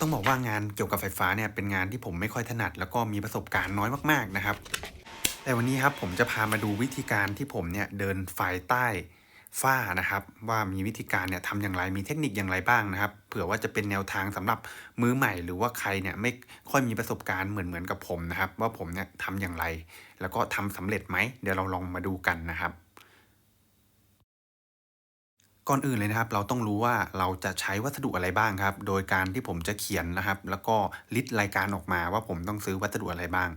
ต้องบอกว่างานเกี่ยวกับไฟฟ้าเนี่ยเป็นงานที่ผมไม่ค่อยถนัด แล้วก็มีประสบการณ์น้อยมากๆนะครับ แต่วันนี้ครับผมจะพามาดูวิธีการที่ผมเนี่ยเดินไฟใต้ฝ้านะครับ ว่ามีวิธีการเนี่ยทำอย่างไรมีเทคนิคอย่างไรบ้างนะครับ เผื่อว่าจะเป็นแนวทางสำหรับมือใหม่ หรือว่าใครเนี่ยไม่ค่อยมีประสบการณ์เหมือนเหมือนกับผมนะครับ ว่าผมเนี่ยทำอย่างไร แล้วก็ทำสำเร็จไหมเดี๋ยวเราลองมาดูกันนะครับ ก่อนอื่นเลยนะครับ เราต้องรู้ว่าเราจะใช้วัสดุอะไรบ้างครับ โดยการที่ผมจะเขียนนะครับ แล้วก็ลิสต์รายการออกมาว่าผมต้องซื้อวัสดุอะไรบ้าง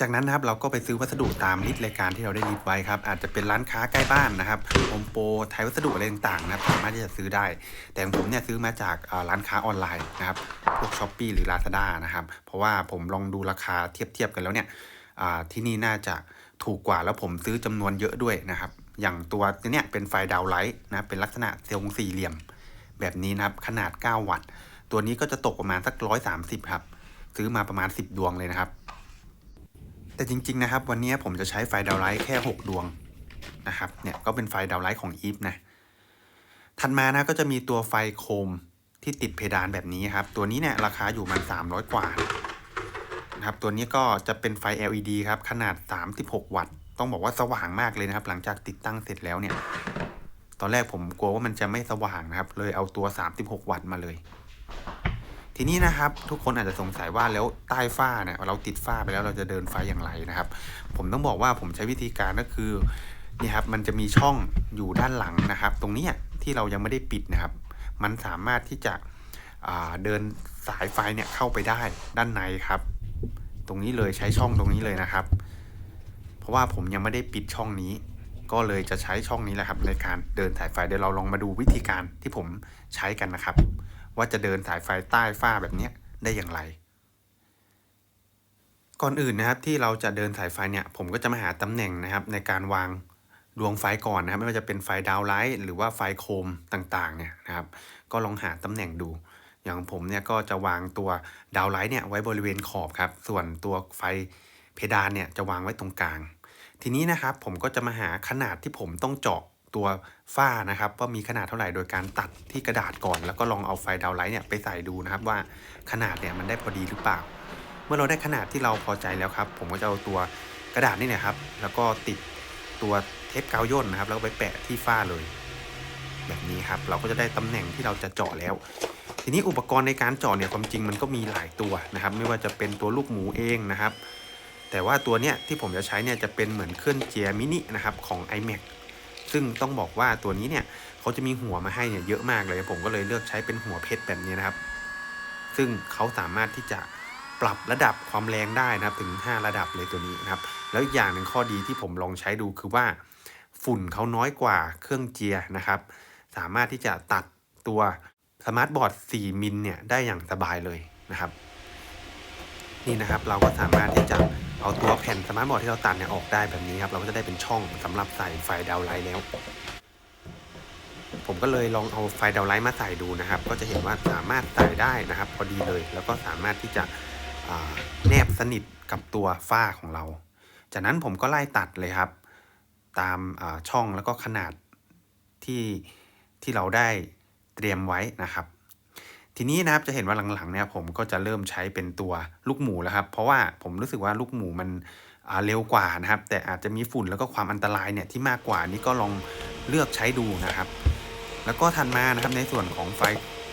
จากนั้นนะครับเราก็ไปซื้อวัสดุตามลิสต์รายการที่เราได้ลิสต์ไว้ครับอาจจะเป็นร้านค้าใกล้บ้านนะครับโฮมโปรไทยวัสดุอะไรต่างๆนะครับสามารถที่จะซื้อได้ แต่ของผมเนี่ยซื้อมาจากร้านค้าออนไลน์นะครับพวกช้อปปีหรือ Lazada นะครับเพราะว่าผมลองดูราคาเทียบเทียบๆกันแล้วเนี่ยที่นี่น่าจะถูกกว่าแล้วผมซื้อจำนวนเยอะด้วยนะครับ อย่างตัวเนี่ยเป็นไฟดาวไลท์นะเป็นลักษณะทรงสี่เหลี่ยมแบบนี้นะครับขนาด 9 วัตต์ ตัวนี้ก็จะตกประมาณสัก 130 ครับ ซื้อมาประมาณ 10 ดวงเลยนะครับ แต่จริง ๆ นะครับ วันนี้ผมจะใช้ไฟดาวไลท์แค่ 6 ดวงนะครับเนี่ยก็เป็นไฟดาวไลท์ของอีฟนะถัดมานะก็จะมีตัวไฟโคมที่ติดเพดานแบบนี้ครับ ตัวนี้เนี่ยราคาอยู่มัน300 กว่านะครับตัวนี้ก็จะเป็นไฟ LED ครับ ขนาด 36 วัตต์ ต้องบอกว่าสว่างมากเลยนะครับ หลังจากติดตั้งเสร็จแล้วเนี่ย ตอนแรกผมกลัวว่ามันจะไม่สว่างนะครับ เลยเอาตัว 36 วัตต์มาเลย ทีนี้นะครับ ทุกคนอาจจะสงสัยว่าแล้วใต้ฝ้าเนี่ยเราติดฝ้าไปแล้วเราจะเดินไฟอย่างไรนะครับ ผมต้องบอกว่าผมใช้วิธีการก็คือนี่ครับมันจะมีช่องอยู่ด้านหลังนะครับ ตรงนี้ที่เรายังไม่ได้ปิดนะครับ มันสามารถที่จะเดินสายไฟเนี่ยเข้าไปได้ด้านในครับ ตรงนี้เลยใช้ช่องตรงนี้เลยนะครับ ราะว่าผมยังไม่ได้ปิดช่องนี้ ก็เลยจะใช้ช่องนี้แหละครับ ในการเดินสายไฟเดี๋ยวเราลองมาดูวิธีการที่ผมใช้กันนะครับ ว่าจะเดินสายไฟใต้ฝ้าแบบนี้ได้อย่างไร ก่อนอื่นนะครับที่เราจะเดินสายไฟเนี่ย ผมก็จะมาหาตำแหน่งนะครับ ในการวางดวงไฟก่อนนะครับไม่ว่าจะเป็นไฟดาวไลท์หรือว่าไฟโคมต่างๆเนี่ยนะครับ ก็ลองหาตำแหน่งดู อย่างผมเนี่ยก็จะวางตัวดาวไลท์เนี่ยไว้บริเวณขอบครับ ส่วนตัวไฟเพดานเนี่ยจะวางไว้ตรงกลาง ทีนี้นะครับผมก็จะมาหาขนาดที่ผมต้องเจาะตัวฝ้านะครับว่ามีขนาดเท่าไหร่โดยการตัดที่กระดาษก่อน แล้วก็ลองเอาไฟดาวไลท์เนี่ยไปใส่ดูนะครับว่าขนาดเนี่ยมันได้พอดีหรือเปล่า เมื่อเราได้ขนาดที่เราพอใจแล้วครับ ผมก็จะเอาตัวกระดาษนี่เนี่ยครับ แล้วก็ติดตัวเทปกาวย่นนะครับ แล้วไปแปะที่ฝ้าเลย แบบนี้ครับเราก็จะได้ตำแหน่งที่เราจะเจาะแล้ว ทีนี้อุปกรณ์ในการเจาะเนี่ยความจริงมันก็มีหลายตัวนะครับ ไม่ว่าจะเป็นตัวลูกหมูเองนะครับ แต่ว่าตัวเนี้ยที่ผมจะใช้เนี่ยจะเป็นเหมือนเครื่องเจียร์มินินะครับของ iMac ซึ่งต้องบอกว่าตัวนี้เนี่ยเขาจะมีหัวมาให้เนี่ยเยอะมากเลย ผมก็เลยเลือกใช้เป็นหัวเพชรแบบนี้นะครับ ซึ่งเขาสามารถที่จะปรับระดับความแรงได้นะครับถึง 5 ระดับเลยตัวนี้นะครับ แล้วอีกอย่างหนึ่งข้อดีที่ผมลองใช้ดูคือว่า ฝุ่นเขาน้อยกว่าเครื่องเจียนะครับ สามารถที่จะตัดตัวสมาร์ทบอร์ด 4 มิลเนี่ยได้อย่างสบายเลยนะครับ นี่นะครับเราก็สามารถที่จะ เอาตัวแผ่นสมาร์ทบอร์ดที่เราตัดเนี่ยออกได้แบบนี้ครับ เราก็จะได้เป็นช่องสำหรับใส่ไฟดาวไลท์แล้ว ผมก็เลยลองเอาไฟดาวไลท์มาใส่ดูนะครับ ก็จะเห็นว่าสามารถใส่ได้นะครับ พอดีเลย แล้วก็สามารถที่จะแนบสนิทกับตัวฝ้าของเรา จากนั้นผมก็ไล่ตัดเลยครับ ตามช่องแล้วก็ขนาดที่ที่เราได้เตรียมไว้นะครับ ทีนี้นะครับจะเห็นว่าหลังๆเนี่ยผมก็จะเริ่มใช้เป็นตัวลูกหมูแล้วครับ เพราะว่าผมรู้สึกว่าลูกหมูมันเร็วกว่านะครับ แต่อาจจะมีฝุ่นแล้วก็ความอันตรายเนี่ยที่มากกว่านี้ก็ลองเลือกใช้ดูนะครับ แล้วก็ถัดมานะครับในส่วนของไฟ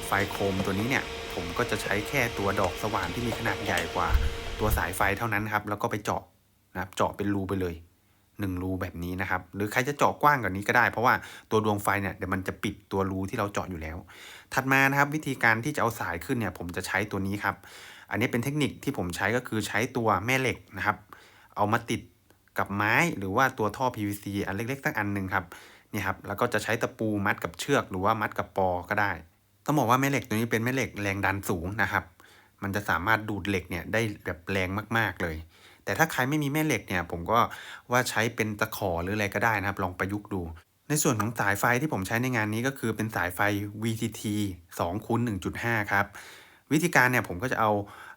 ไฟโคมตัวนี้เนี่ยผมก็จะใช้แค่ตัวดอกสว่านที่มีขนาดใหญ่กว่าตัวสายไฟเท่านั้นครับแล้วก็ไปเจาะนะครับเจาะเป็นรูไปเลย หนึ่งรูแบบนี้นะครับ หรือใครจะเจาะกว้างกว่านี้ก็ได้ เพราะว่าตัวดวงไฟเนี่ยเดี๋ยวมันจะปิดตัวรูที่เราเจาะอยู่แล้ว ถัดมานะครับวิธีการที่จะเอาสายขึ้นเนี่ยผมจะใช้ตัวนี้ครับ อันนี้เป็นเทคนิคที่ผมใช้ก็คือใช้ตัวแม่เหล็กนะครับ เอามาติดกับไม้หรือว่าตัวท่อ PVC อันเล็กๆสักอันหนึ่งครับนี่ครับแล้วก็จะใช้ตะปูมัดกับเชือก หรือว่ามัดกับปอก็ได้ ต้องบอกว่าแม่เหล็กตัวนี้เป็นแม่เหล็กแรงดันสูงนะครับ มันจะสามารถดูดเหล็กเนี่ยได้แบบแรงมากๆเลย แต่ถ้าใครไม่มีแม่เหล็กเนี่ยผมก็ว่าใช้เป็นตะขอหรืออะไรก็ได้นะครับ ลองประยุกต์ดู ในส่วนของสายไฟที่ผมใช้ในงานนี้ก็คือเป็นสายไฟ VTT 2คูณ1.5 ครับ วิธีการเนี่ยผมก็จะเอา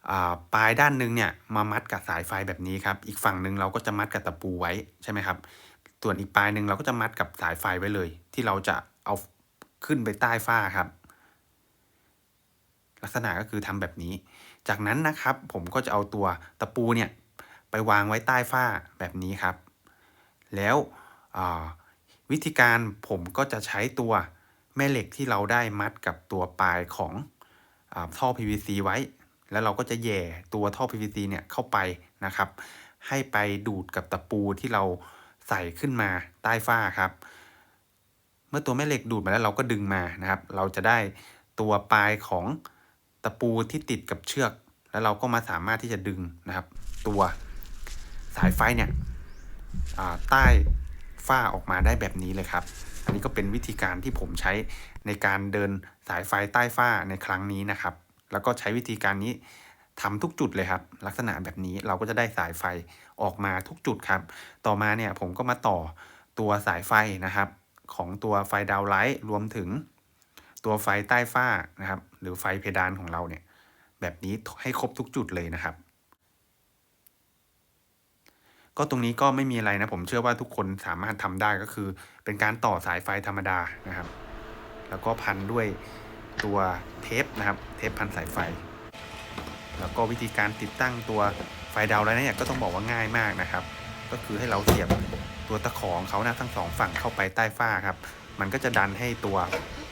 อาปลายด้านหนึ่งเนี่ยมามัดกับสายไฟแบบนี้ครับ อีกฝั่งหนึ่งเราก็จะมัดกับตะปูไว้ใช่ไหมครับ ส่วนอีกปลายหนึ่งเราก็จะมัดกับสายไฟไว้เลย ที่เราจะเอาขึ้นไปใต้ฝ้าครับ ลักษณะก็คือทำแบบนี้ จากนั้นนะครับผมก็จะเอาตัวตะปูเนี่ย ไปวางไว้ใต้ฝ้าแบบนี้ครับ แล้ววิธีการผมก็จะใช้ตัวแม่เหล็กที่เราได้มัดกับตัวปลายของอท่อ PVC ไว้ แล้วเราก็จะแย่ตัวท่อ PVC เนี่ยเข้าไปนะครับ ให้ไปดูดกับตะปูที่เราใส่ขึ้นมาใต้ฝ้าครับ เมื่อตัวแม่เหล็กดูดมาแล้วเราก็ดึงมานะครับ เราจะได้ตัวปลายของตะปูที่ติดกับเชือก แล้วเราก็มาสามารถที่จะดึงนะครับ ตัว สายไฟเนี่ยใต้ฝ้าออกมาได้แบบนี้เลยครับ อันนี้ก็เป็นวิธีการที่ผมใช้ในการเดินสายไฟใต้ฝ้าในครั้งนี้นะครับ แล้วก็ใช้วิธีการนี้ทำทุกจุดเลยครับ ลักษณะแบบนี้เราก็จะได้สายไฟออกมาทุกจุดครับ ต่อมาเนี่ยผมก็มาต่อตัวสายไฟนะครับ ของตัวไฟดาวไลท์รวมถึงตัวไฟใต้ฝ้านะครับ หรือไฟเพดานของเราเนี่ย แบบนี้ให้ครบทุกจุดเลยนะครับ ก็ตรงนี้ก็ไม่มีอะไรนะผมเชื่อว่าทุกคนสามารถทำได้ก็คือ เป็นการต่อสายไฟธรรมดานะครับ แล้วก็พันด้วยตัวเทปนะครับ เทปพันสายไฟ แล้วก็วิธีการติดตั้งตัวไฟดาวไลท์เนี่ยก็ต้องบอกว่าง่ายมากนะครับ ก็คือให้เราเสียบตัวตะขอของเขานะทั้งสองฝั่งเข้าไปใต้ฝ้าครับ มันก็จะดันให้ตัว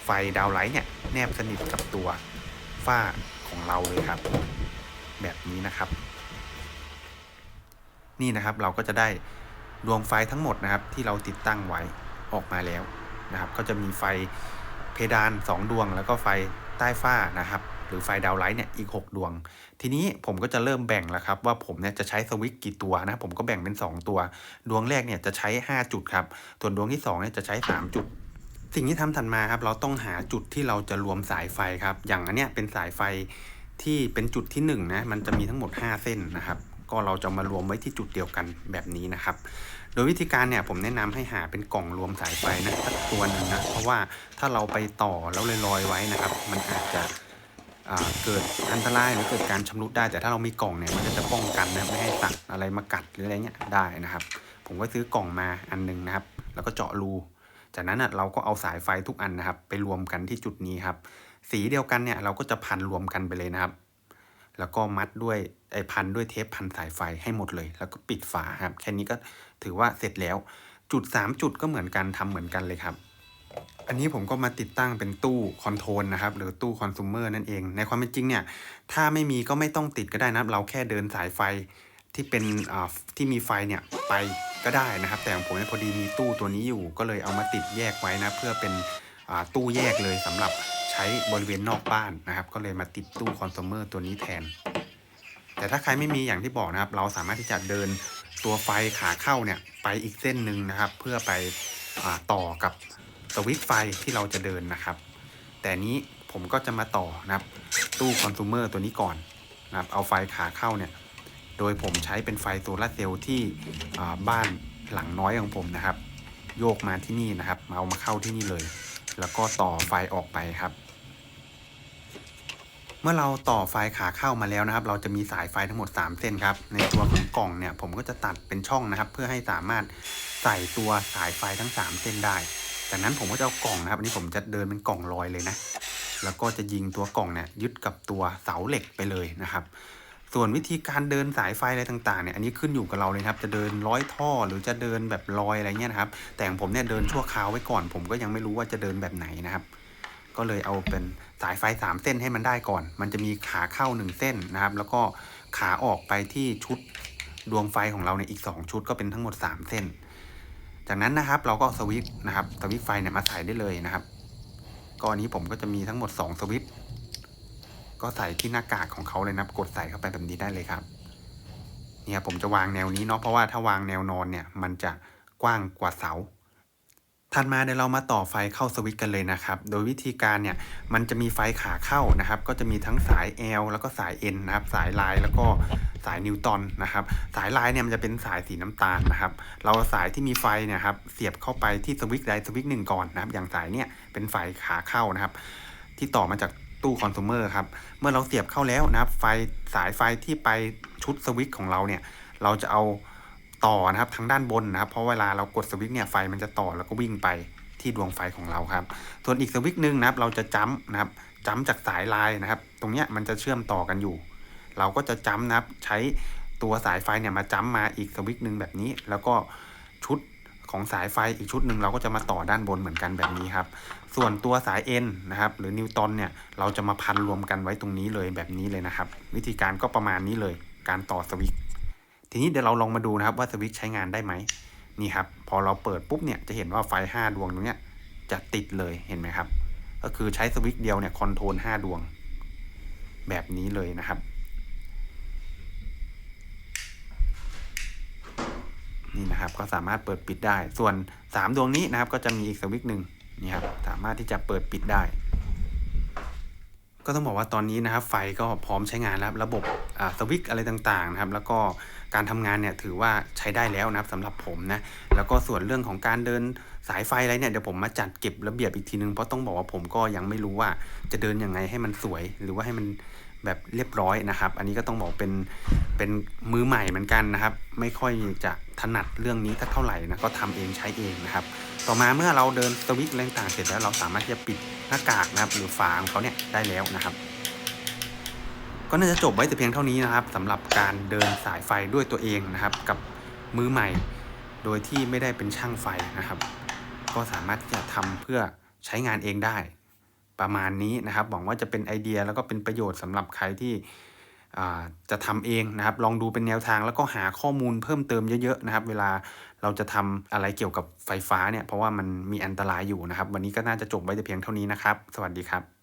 ไฟดาวไลท์เนี่ยแนบสนิทกับตัวฝ้าของเราเลยครับ แบบนี้นะครับ นี่นะครับเราก็จะได้ดวงไฟทั้งหมดนะครับ ที่เราติดตั้งไว้ออกมาแล้วนะครับ ก็จะมีไฟเพดาน 2 ดวง แล้วก็ไฟใต้ฝ้านะครับ หรือไฟดาวไลท์เนี่ยอีก 6 ดวง ทีนี้ผมก็จะเริ่มแบ่งแล้วครับว่าผมเนี่ยจะใช้สวิตช์กี่ตัวนะผมก็แบ่งเป็น 2 ตัว ดวงแรกเนี่ยจะใช้ 5 จุดครับส่วนดวงที่2เนี่ยจะใช้ 3 จุดสิ่งที่ทำถัดมาครับเราต้องหาจุดที่เราจะรวมสายไฟครับ อย่างอันเนี้ยเป็นสายไฟที่เป็นจุดที่1นนะมันจะมีทั้งหมด 5 เส้นนะครับ ก็เราจะมารวมไว้ที่จุดเดียวกันแบบนี้นะครับ โดยวิธีการเนี่ยผมแนะนำให้หาเป็นกล่องรวมสายไฟนะสักตัวหนึ่งนะเพราะว่าถ้าเราไปต่อแล้วเลยลอยไว้นะครับ มันอาจจะเกิดอันตรายหรือเกิดการชำรุดได้ แต่ถ้าเรามีกล่องเนี่ยมันจะป้องกันนะไม่ให้สัตว์อะไรมากัดหรืออะไรเงี้ยได้นะครับ ผมก็ซื้อกล่องมาอันนึงนะครับ แล้วก็เจาะรูจากนั้นเราก็เอาสายไฟทุกอันนะครับ ไปรวมกันที่จุดนี้ครับ สีเดียวกันเนี่ยเราก็จะพันรวมกันไปเลยนะครับ แล้วก็มัดด้วยไอ้พันด้วยเทปพันสายไฟให้หมดเลย แล้วก็ปิดฝาครับ แค่นี้ก็ถือว่าเสร็จแล้วจุด 3 จุดก็เหมือนกันทำเหมือนกันเลยครับ อันนี้ผมก็มาติดตั้งเป็นตู้คอนโทรลนะครับ หรือตู้คอน sumer นั่นเอง ในความเป็นจริงเนี่ย ถ้าไม่มีก็ไม่ต้องติดก็ได้นะเราแค่เดินสายไฟที่เป็นที่มีไฟเนี่ยไปก็ได้นะครับ แต่ของผมพอดีมีตู้ตัวนี้อยู่ ก็เลยเอามาติดแยกไว้นะ เพื่อเป็นตู้แยกเลยสำหรับ ช้บริเวณนอกบ้านนะครับ ก็เลยมาติดตู้คอน sumer ตัวนี้แทน แต่ถ้าใครไม่มีอย่างที่บอกนะครับ เราสามารถที่จะเดินตัวไฟขาเข้าเนี่ยไปอีกเส้นหนึ่งนะครับ เพื่อไปต่อกับสวิตไฟที่เราจะเดินนะครับ แต่นี้ผมก็จะมาต่อนะครับ ตู้คอน sumer ตัวนี้ก่อนนะครับ เอาไฟขาเข้าเนี่ยโดยผมใช้เป็นไฟโซลาเซลล์ที่บ้านหลังน้อยของผมนะครับ โยกมาที่นี่นะครับ เอามาเข้าที่นี่เลย แล้วก็ต่อไฟออกไปครับ เมื่อเราต่อไฟขาเข้ามาแล้วนะครับ เราจะมีสายไฟทั้งหมด 3 เส้นครับ ในตัวของกล่องเนี่ย ผมก็จะตัดเป็นช่องนะครับ เพื่อให้สามารถใส่ตัวสายไฟทั้ง 3 เส้นได้ จากนั้นผมก็จะเอากล่องนะครับอันนี้ผมจะเดินเป็นกล่องลอยเลยนะ แล้วก็จะยิงตัวกล่องเนี่ยยึดกับตัวเสาเหล็กไปเลยนะครับ ส่วนวิธีการเดินสายไฟอะไรต่างๆเนี่ยอันนี้ขึ้นอยู่กับเราเลยครับจะเดินร้อยท่อหรือจะเดินแบบลอยอะไรเงี้ยนะครับ แต่ของผมเนี่ยเดินชั่วคราวไว้ก่อน ผมก็ยังไม่รู้ว่าจะเดินแบบไหนนะครับ ก็เลยเอาเป็นสายไฟ 3 เส้นให้มันได้ก่อน มันจะมีขาเข้า 1 เส้นนะครับ แล้วก็ขาออกไปที่ชุดดวงไฟของเราเนี่ยอีก 2 ชุดก็เป็นทั้งหมด 3 เส้น จากนั้นนะครับเราก็สวิตช์นะครับสวิตช์ไฟเนี่ยมาใส่ได้เลยนะครับก็อันนี้ผมก็จะมีทั้งหมด 2 สวิตช์ ก็ใส่ที่หน้ากากของเขาเลยนะกดใส่เข้าไปแบบนี้ได้เลยครับ เนี่ยผมจะวางแนวนี้เนาะเพราะว่าถ้าวางแนวนอนเนี่ยมันจะกว้างกว่าเสาถัดมาเดี๋ยวเรามาต่อไฟเข้าสวิตช์กันเลยนะครับ โดยวิธีการเนี่ยมันจะมีไฟขาเข้านะครับ ก็จะมีทั้งสาย L แล้วก็สาย N นะครับ สายลายแล้วก็สายนิวตันนะครับ สายลายเนี่ยมันจะเป็นสายสีน้ำตาลนะครับ เราสายที่มีไฟเนี่ยครับเสียบเข้าไปที่สวิตช์ใดสวิตช์หนึ่งก่อนนะครับ อย่างสายเนี่ยเป็นไฟขาเข้านะครับ ที่ต่อมาจาก ตู้คอน sumer ครับ เมื่อเราเสียบเข้าแล้วนะครับ ไฟสายไฟที่ไปชุดสวิตช์ของเราเนี่ย เราจะเอาต่อนะครับทางด้านบนนะครับ เพราะเวลาเรากดสวิตช์เนี่ยไฟมันจะต่อแล้วก็วิ่งไปที่ดวงไฟของเราครับ ส่วนอีกสวิตช์หนึ่งนะครับ เราจะจัมนะครับจ้ำจากสายลายนะครับ ตรงเนี้ยมันจะเชื่อมต่อกันอยู่ เราก็จะจ้ำนะครับ ใช้ตัวสายไฟเนี่ยมาจ้ำมาอีกสวิตช์หนึ่งแบบนี้ แล้วก็ ของสายไฟอีกชุดหนึ่งเราก็จะมาต่อด้านบนเหมือนกันแบบนี้ครับ ส่วนตัวสายเอ็นนะครับ หรือนิวตันเนี่ยเราจะมาพันรวมกันไว้ตรงนี้เลยแบบนี้เลยนะครับ วิธีการก็ประมาณนี้เลย การต่อสวิตช์ทีนี้เดี๋ยวเราลองมาดูนะครับว่าสวิตช์ใช้งานได้ไหมนี่ครับ พอเราเปิดปุ๊บเนี่ยจะเห็นว่าไฟ 5 ดวงตรงเนี้ยจะติดเลยเห็นไหมครับ ก็คือใช้สวิตช์เดียวเนี่ยคอนโทรล5ดวง แบบนี้เลยนะครับ นี่นะครับก็สามารถเปิดปิดได้ ส่วน 3 ดวงนี้นะครับก็จะมีอีกสวิตช์หนึ่งนี่ครับสามารถที่จะเปิดปิดได้ ก็ต้องบอกว่าตอนนี้นะครับ ไฟก็พร้อมใช้งานแล้วระบบสวิตช์อะไรต่างๆนะครับ แล้วก็การทำงานเนี่ยถือว่าใช้ได้แล้วนะครับสำหรับผมนะแล้วก็ส่วนเรื่องของการเดินสายไฟอะไรเนี่ยเดี๋ยวผมมาจัดเก็บระเบียบอีกทีนึงเพราะต้องบอกว่าผมก็ยังไม่รู้ว่าจะเดินยังไงให้มันสวยหรือว่าให้มัน แบบเรียบร้อยนะครับ อันนี้ก็ต้องบอกเป็นเป็นมือใหม่เหมือนกันนะครับ ไม่ค่อยจะถนัดเรื่องนี้เท่าไหร่นะก็ทำเองใช้เองนะครับ ต่อมาเมื่อเราเดินสวิตช์อะไรต่างๆเสร็จแล้วเราสามารถที่จะปิดหน้ากากนะครับ หรือฝาของเขาเนี่ยได้แล้วนะครับ ก็น่าจะจบไว้แต่เพียงเท่านี้นะครับสำหรับการเดินสายไฟด้วยตัวเองนะครับ กับมือใหม่ โดยที่ไม่ได้เป็นช่างไฟนะครับ ก็สามารถที่จะทำเพื่อใช้งานเองได้ ประมาณนี้นะครับหวังว่าจะเป็นไอเดียแล้วก็เป็นประโยชน์สำหรับใครที่จะทำเองนะครับ ลองดูเป็นแนวทางแล้วก็หาข้อมูลเพิ่มเติมเยอะๆนะครับ เวลาเราจะทำอะไรเกี่ยวกับไฟฟ้าเนี่ยเพราะว่ามันมีอันตรายอยู่นะครับ วันนี้ก็น่าจะจบไว้แต่เพียงเท่านี้นะครับ สวัสดีครับ